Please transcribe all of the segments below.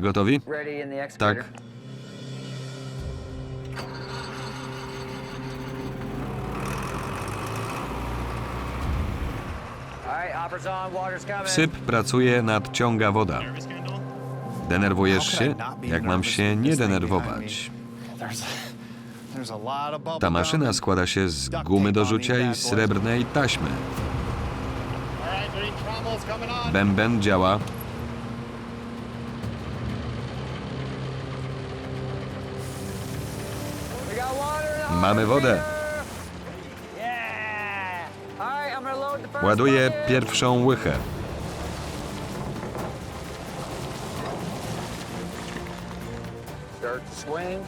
Gotowi? Tak. Syp pracuje, nadciąga woda. Denerwujesz się? Jak mam się nie denerwować? Ta maszyna składa się z gumy do rzucia i srebrnej taśmy. Bęben działa. The first Ładuję pierwszą łychę.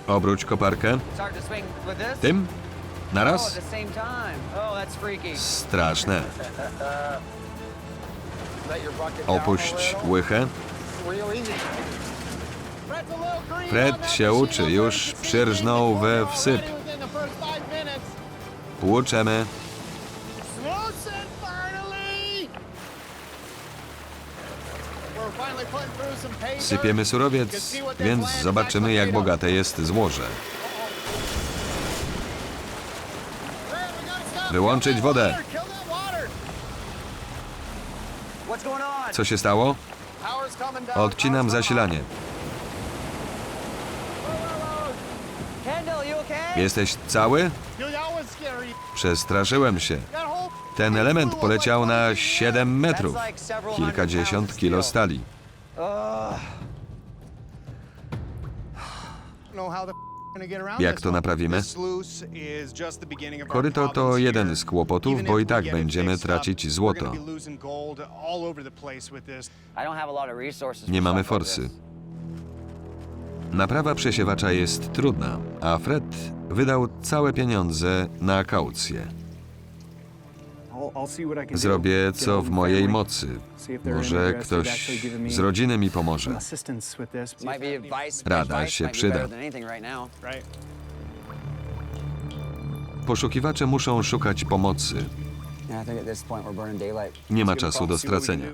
Obróć koparkę. Tym? Naraz? Straszne. Opuść łychę. Fred się uczy, już przyrżnął we wsyp. Płuczemy. Sypiemy surowiec, więc zobaczymy jak bogate jest złoże. Wyłączyć wodę. Co się stało? Odcinam zasilanie. Jesteś cały? Przestraszyłem się. Ten element poleciał na 7 metrów. Kilkadziesiąt kilo stali. Jak to naprawimy? Koryto to jeden z kłopotów, bo i tak będziemy tracić złoto. Nie mamy forsy. Naprawa przesiewacza jest trudna, a Fred wydał całe pieniądze na kaucję. Zrobię co w mojej mocy. Może ktoś z rodziny mi pomoże. Rada się przyda. Poszukiwacze muszą szukać pomocy. Nie ma czasu do stracenia.